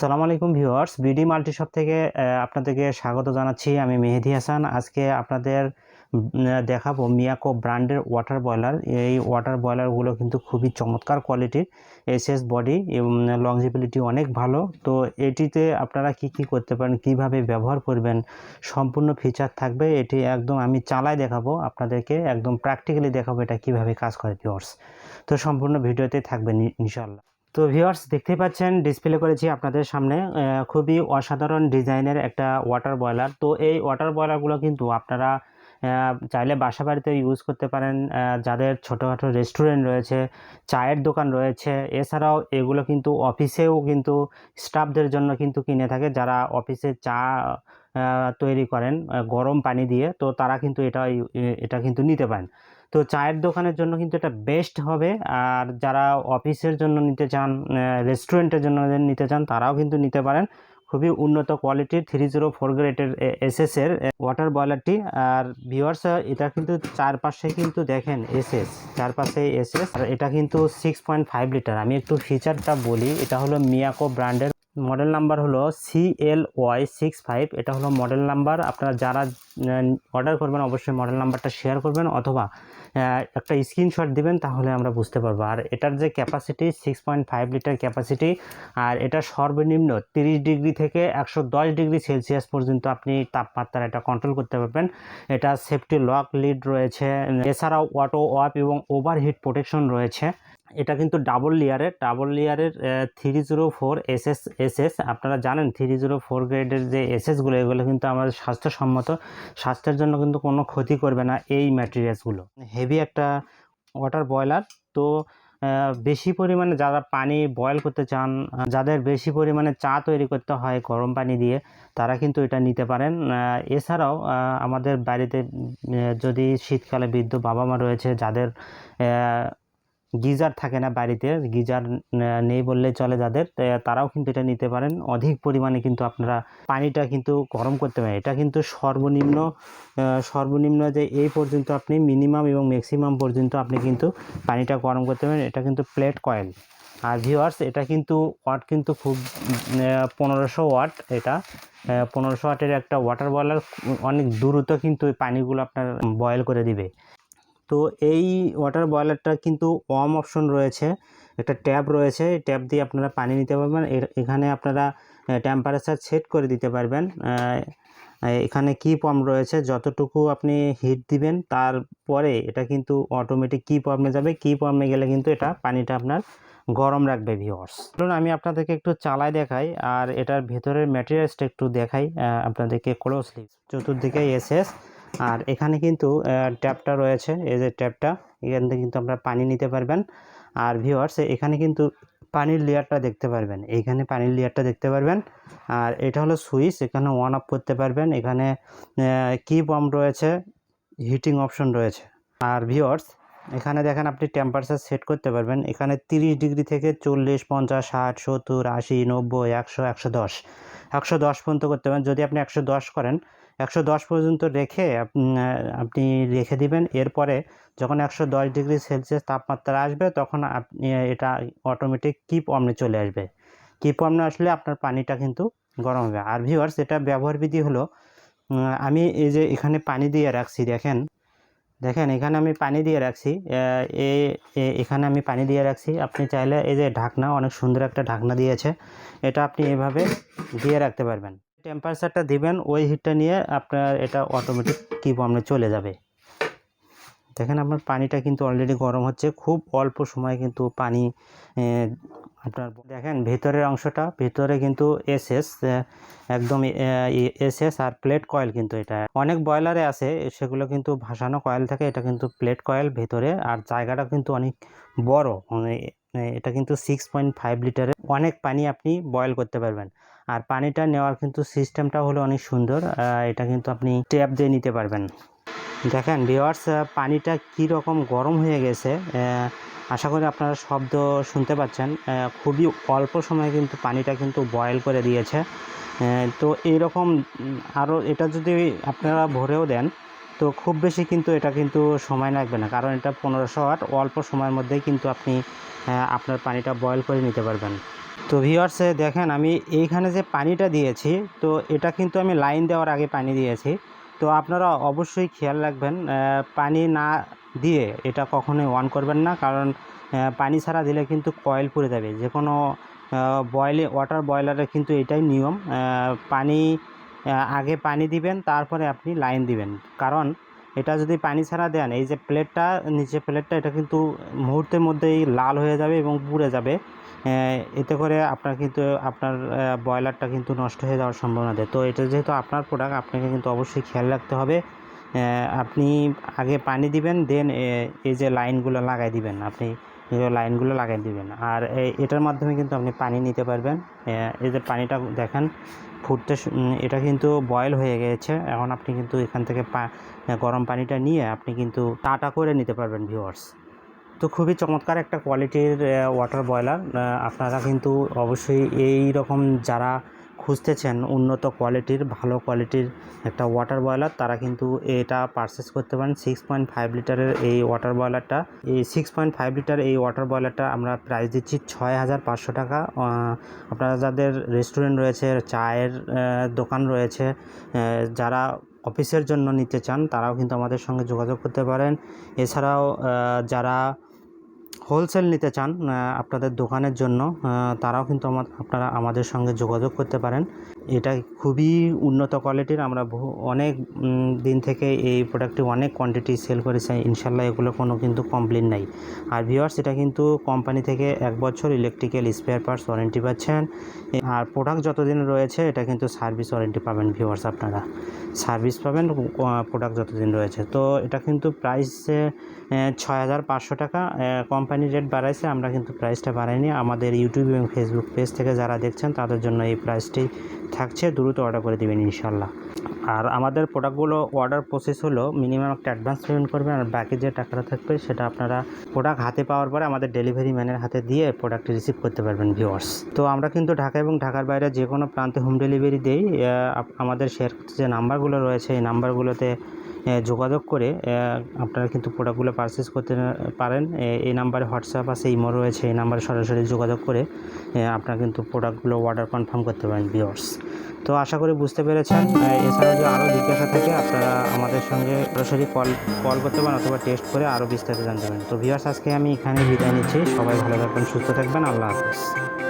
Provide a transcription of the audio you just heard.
সালাম আলাইকুম viewers, BD multi shop থেকে আপনাদেরকে স্বাগত জানাচ্ছি। আমি মেহেদি হাসান। আজকে আপনাদের দেখাবো মিয়াকো ব্র্যান্ডের ওয়াটার বয়লার। এই ওয়াটার বয়লারগুলো কিন্তু খুবই চমৎকার কোয়ালিটির, এসএস বডি এবং লংজিবিলিটি অনেক ভালো। তো এটিতে আপনারা কি কি করতে পারেন, কীভাবে ব্যবহার করবেন, সম্পূর্ণ ফিচার থাকবে, এটি একদম আমি চালায় দেখাবো আপনাদেরকে, একদম প্র্যাকটিক্যালি দেখাবো এটা কীভাবে কাজ করে ভিউয়ার্স। তো সম্পূর্ণ ভিডিওতে থাকবে ইনশাল্লাহ তো ভিউয়ার্স দেখতেই পাচ্ছেন ডিসপ্লে করেছি আপনাদের সামনে খুবই অসাধারণ ডিজাইনের একটা ওয়াটার বয়লার তো এই ওয়াটার বয়লারগুলো কিন্তু আপনারা চাইলে বাসা বাড়িতে ইউজ করতে পারেন যাদের ছোটোখাটো রেস্টুরেন্ট রয়েছে, চায়ের দোকান রয়েছে, এছাড়াও এগুলো কিন্তু অফিসেও কিন্তু স্টাফদের জন্য কিন্তু কিনে থাকে, যারা অফিসে চা তৈরি করেন গরম পানি দিয়ে, তো তারা কিন্তু এটা এটা কিন্তু নিতে পারেন। তো চায়ের দোকানের জন্য কিন্তু এটা বেস্ট হবে। আর যারা অফিসের জন্য নিতে চান রেস্টুরেন্টের জন্য নিতে চান, তারাও কিন্তু নিতে পারেন। খুবই উন্নত কোয়ালিটির থ্রি জিরো ফোর গ্রেডের এসএস এর ওয়াটার বয়লারটি আর ভিওয়ার্স এটা কিন্তু চারপাশে কিন্তু দেখেন এসএস চারপাশে এসএস আর এটা কিন্তু সিক্স পয়েন্ট ফাইভ লিটার আমি একটু ফিচারটা বলি, এটা হলো মিয়াকো ব্র্যান্ডের মডেল নাম্বার হলো C L Y six five এটা হলো মডেল নাম্বার আপনারা যারা অর্ডার করবেন, অবশ্যই মডেল নাম্বারটা শেয়ার করবেন, অথবা একটা স্ক্রিনশট দিবেন, তাহলে আমরা বুঝতে পারব। আর এটার যে capacity six point five litre capacity আর এটা সর্বনিম্ন তিরিশ ডিগ্রি থেকে একশো দশ ডিগ্রি সেলসিয়াস পর্যন্ত আপনি তাপমাত্রা এটা কন্ট্রোল করতে পারবেন। এটা সেফটি লক লিড রয়েছে। এছাড়াও অটো অফ এবং ওভারহিট প্রোটেকশন রয়েছে। এটা কিন্তু ডাবল লেয়ারের ডাবল লেয়ারের three zero four S S S S আপনারা জানেন থ্রি জিরো ফোর গ্রেডের যে এসএসগুলো এগুলো কিন্তু আমাদের স্বাস্থ্যসম্মত, স্বাস্থ্যের জন্য কিন্তু কোনো ক্ষতি করবে না এই ম্যাটেরিয়ালসগুলো হেভি একটা ওয়াটার বয়লার তো বেশি পরিমাণে যারা পানি বয়েল করতে চান, যাদের বেশি পরিমাণে চা তৈরি করতে হয় গরম পানি দিয়ে, তারা কিন্তু এটা নিতে পারেন। এছাড়াও আমাদের বাড়িতে যদি শীতকালে বৃদ্ধ বাবা মা রয়েছে, যাদের গিজার থাকে না বাড়িতে, গিজার নেই বললে চলে যাদের তারাও কিন্তু এটা নিতে পারেন। অধিক পরিমাণে কিন্তু আপনারা পানিটা কিন্তু গরম করতে পারেন। এটা কিন্তু সর্বনিম্ন সর্বনিম্ন যে এই পর্যন্ত আপনি মিনিমাম এবং ম্যাক্সিমাম পর্যন্ত আপনি কিন্তু পানিটা গরম করতে পারেন। এটা কিন্তু প্লেট কয়েল। আর ভিউয়ার্স, এটা কিন্তু ওয়াট কিন্তু খুব পনেরোশো ওয়াট এটা। পনেরোশো ওয়াটের একটা ওয়াটার বয়লার অনেক দ্রুত কিন্তু এই পানিগুলো আপনার বয়েল করে দিবে। তো এই ওয়াটার বয়লারটা কিন্তু ওয়ার্ম অপশন রয়েছে। একটা ট্যাব রয়েছে ট্যাব দিয়ে আপনারা পানি নিতে পারবেন। এখানে আপনারা টেম্পারেচার সেট করে দিতে পারবেন। এখানে কি পাম্প রয়েছে। যতটুকু আপনি হিট দিবেন তারপরে এটা কিন্তু অটোমেটিক কি পাম্পে যাবে। কি পাম্পে গেলে কিন্তু এটা পানিটা আপনার গরম রাখবে ভিওয়ার্স ধরুন, আমি আপনাদেরকে একটু চালাই দেখাই, আর এটার ভেতরের ম্যাটেরিয়ালসটা একটু দেখাই আপনাদেরকে ক্লোজলি চতুর্দিকে এসএস আর এখানে কিন্তু ট্যাপটা রয়েছে। এই যে ট্যাপটা, এখান থেকে কিন্তু আপনারা পানি নিতে পারবেন। আর ভিওয়ার্স এখানে কিন্তু পানির লেয়ারটা দেখতে পারবেন। এইখানে পানির লেয়ারটা দেখতে পারবেন। আর এটা হলো সুইচ, এখানে অন অফ করতে পারবেন। এখানে কি পাম্প রয়েছে হিটিং অপশন রয়েছে। আর ভিওয়ার্স এখানে দেখেন আপনি টেম্পারেচার সেট করতে পারবেন। এখানে তিরিশ ডিগ্রি থেকে চল্লিশ, পঞ্চাশ, ষাট, সত্তর, আশি, নব্বই, একশো একশো দশ। একশো দশ পর্যন্ত করতে পারেন। যদি আপনি একশো দশ করেন একশো দশ পর্যন্ত রেখে আপনি রেখে দিবেন। এরপরে যখন একশো দশ ডিগ্রি সেলসিয়াস তাপমাত্রা আসবে, তখন আপনি এটা অটোমেটিক কিপ অমনে চলে আসবে। কিপ অমনে আসলে আপনার পানিটা কিন্তু গরম হবে। আর ভিউয়ার্স এটা ব্যবহার বিধি হলো আমি এই যে এখানে পানি দিয়ে রাখছি, দেখেন দেখেন, এখানে আমি পানি দিয়ে রাখছি এ- এখানে আমি পানি দিয়ে রাখছি। আপনি চাইলে এই যে ঢাকনা, অনেক সুন্দর একটা ঢাকনা দিয়েছে, এটা আপনি এভাবে দিয়ে রাখতে পারবেন। টেম্পারেচারটা দিবেন, ওই হিটটা নিয়ে আপনার এটা অটোমেটিক কি বমনে চলে যাবে। দেখেন আপনার পানিটা কিন্তু অলরেডি গরম হচ্ছে, খুব অল্প সময় কিন্তু পানি আপনার দেখেন ভেতরের অংশটা, ভেতরে কিন্তু এসএস একদম এসএস আর প্লেট কয়েল কিন্তু এটা। অনেক বয়লারে আছে, সেগুলো কিন্তু ভাসানো কয়েল থাকে, এটা কিন্তু প্লেট কয়েল ভেতরে, আর জায়গাটা কিন্তু অনেক বড় মানে এটা কিন্তু সিক্স পয়েন্ট ফাইভ লিটারের অনেক পানি আপনি বয়েল করতে পারবেন। আর পানিটা নেওয়ার কিন্তু সিস্টেমটা হলো অনেক সুন্দর এটা কিন্তু আপনি ট্যাপ দিয়ে নিতে পারবেন। দেখেন ভিওয়ার্স পানিটা কি রকম গরম হয়ে গেছে আশা করি আপনারা শব্দ শুনতে পাচ্ছেন খুবই অল্প সময়ে কিন্তু পানিটা কিন্তু বয়েল করে দিয়েছে তো এইরকম আরও এটা যদি আপনারা ভরেও দেন, তো খুব বেশি কিন্তু এটা কিন্তু সময় লাগবে না, কারণ এটা পনেরোশো ওয়াট অল্প সময়ের মধ্যেই কিন্তু আপনি আপনার পানিটা বয়েল করে নিতে পারবেন। তো ভিওয়ার্সে দেখেন, আমি এইখানে যে পানিটা দিয়েছি, তো এটা কিন্তু আমি লাইন দেওয়ার আগে পানি দিয়েছি। তো আপনারা অবশ্যই খেয়াল রাখবেন পানি না দিয়ে এটা কখনোই অন করবেন না, কারণ পানি ছাড়া দিলে কিন্তু কয়েল পুড়ে যাবে। যে কোনো বয়েলে ওয়াটার বয়লারে কিন্তু এটাই নিয়ম পানি আগে পানি দিবেন, তারপরে আপনি লাইন দিবেন। কারণ, এটা যদি পানি ছাড়া দেন, এই যে প্লেটটা নিচে প্লেটটা এটা কিন্তু মুহূর্তের মধ্যেই লাল হয়ে যাবে এবং পুড়ে যাবে। এতে করে আপনার কিন্তু, আপনার ব্রয়লারটা কিন্তু নষ্ট হয়ে যাওয়ার সম্ভাবনা দেয়। তো এটা যেহেতু আপনার প্রোডাক্ট আপনাকে কিন্তু অবশ্যই খেয়াল রাখতে হবে। আপনি আগে পানি দিবেন দেন এই যে লাইনগুলো লাগাই দিবেন, আপনি লাইনগুলো লাগাই দিবেন। আর এটার মাধ্যমে কিন্তু আপনি পানি নিতে পারবেন। এই যে পানিটা দেখেন, ফুটতে এটা কিন্তু বয়েল হয়ে গেছে। এখন আপনি কিন্তু এখান থেকে গরম পানিটা নিয়ে আপনি কিন্তু টাটা করে নিতে পারবেন ভিউয়ার্স তো খুবই চমৎকার একটা কোয়ালিটির ওয়াটার বয়লার আপনারা কিন্তু অবশ্যই এই রকম যারা খুঁজতেছেন উন্নত কোয়ালিটির ভালো কোয়ালিটির একটা ওয়াটার বয়লার তারা কিন্তু এটা পারচেস করতে পারেন। সিক্স পয়েন্ট ফাইভ লিটারের এই ওয়াটার বয়লারটা এই সিক্স পয়েন্ট ফাইভ লিটার এই ওয়াটার বয়লারটা আমরা প্রাইস দিচ্ছি ছয় হাজার পাঁচশো টাকা। আপনারা যাদের রেস্টুরেন্ট রয়েছে, চায়ের দোকান রয়েছে যারা অফিসের জন্য নিতে চান, তারাও কিন্তু আমাদের সঙ্গে যোগাযোগ করতে পারেন। এছাড়াও যারা হোলসেল নিতে চান আপনাদের দোকানের জন্য তারাও কিন্তু আমার, আপনারা আমাদের সঙ্গে যোগাযোগ করতে পারেন। এটা খুবই উন্নত কোয়ালিটির আমরা বহু, অনেক দিন থেকে এই প্রোডাক্টটি অনেক কোয়ান্টিটি সেল করেছি। ইনশাল্লাহ এগুলো কোনো কিন্তু কমপ্লেন নাই। আর ভিওয়ার্স এটা কিন্তু কোম্পানি থেকে এক বছর ইলেকট্রিক্যাল স্পেয়ার পার্টস ওয়ারেন্টি পাচ্ছেন। আর প্রোডাক্ট যতদিন রয়েছে, এটা কিন্তু সার্ভিস ওয়ারেন্টি পাবেন ভিওয়ার্স আপনারা। সার্ভিস পাবেন প্রোডাক্ট যতদিন রয়েছে। তো এটা কিন্তু প্রাইসে ছয় হাজার পাঁচশো টাকা কোম্পানি রেট বাড়াইছে। আমরা কিন্তু প্রাইসটা বাড়াইনি। আমাদের ইউটিউব এবং ফেসবুক পেজ থেকে যারা দেখছেন, তাদের জন্য এই প্রাইসটি থাকছে, দ্রুত অর্ডার করে দেবেন ইনশাল্লাহ আর আমাদের প্রোডাক্টগুলো অর্ডার প্রসেস হলো মিনিমাম একটা অ্যাডভান্স পেমেন্ট করবেন আর বাকি যে টাকাটা থাকবে সেটা আপনারা প্রোডাক্ট হাতে পাওয়ার পরে আমাদের ডেলিভারি ম্যানের হাতে দিয়ে প্রোডাক্ট রিসিভ করতে পারবেন ভিওয়ার্স তো আমরা কিন্তু ঢাকা এবং ঢাকার বাইরে যে কোনো প্রান্তে হোম ডেলিভারি দেই। আমাদের শেয়ার যে নাম্বারগুলো রয়েছে, এই নাম্বারগুলোতে যোগাযোগ করে আপনারা কিন্তু প্রোডাক্টগুলো পারচেস করতে পারেন। এই নাম্বারে হোয়াটসঅ্যাপ আছে, ইমো রয়েছে, এই নাম্বারে সরাসরি যোগাযোগ করে আপনারা কিন্তু প্রোডাক্টগুলো অর্ডার কনফার্ম করতে পারেন ভিউয়ার্স তো আশা করি বুঝতে পেরেছেন। এছাড়া যদি আরও জিজ্ঞাসা থাকে, আপনারা আমাদের সঙ্গে সরাসরি কল কল করতে পারেন অথবা টেস্ট করে আরও বিস্তারিত জানতে পারেন। তো ভিউয়ার্স আজকে আমি এখানে বিদায় নিচ্ছি। সবাই ভালো থাকবেন, সুস্থ থাকবেন। আল্লাহ হাফিজ।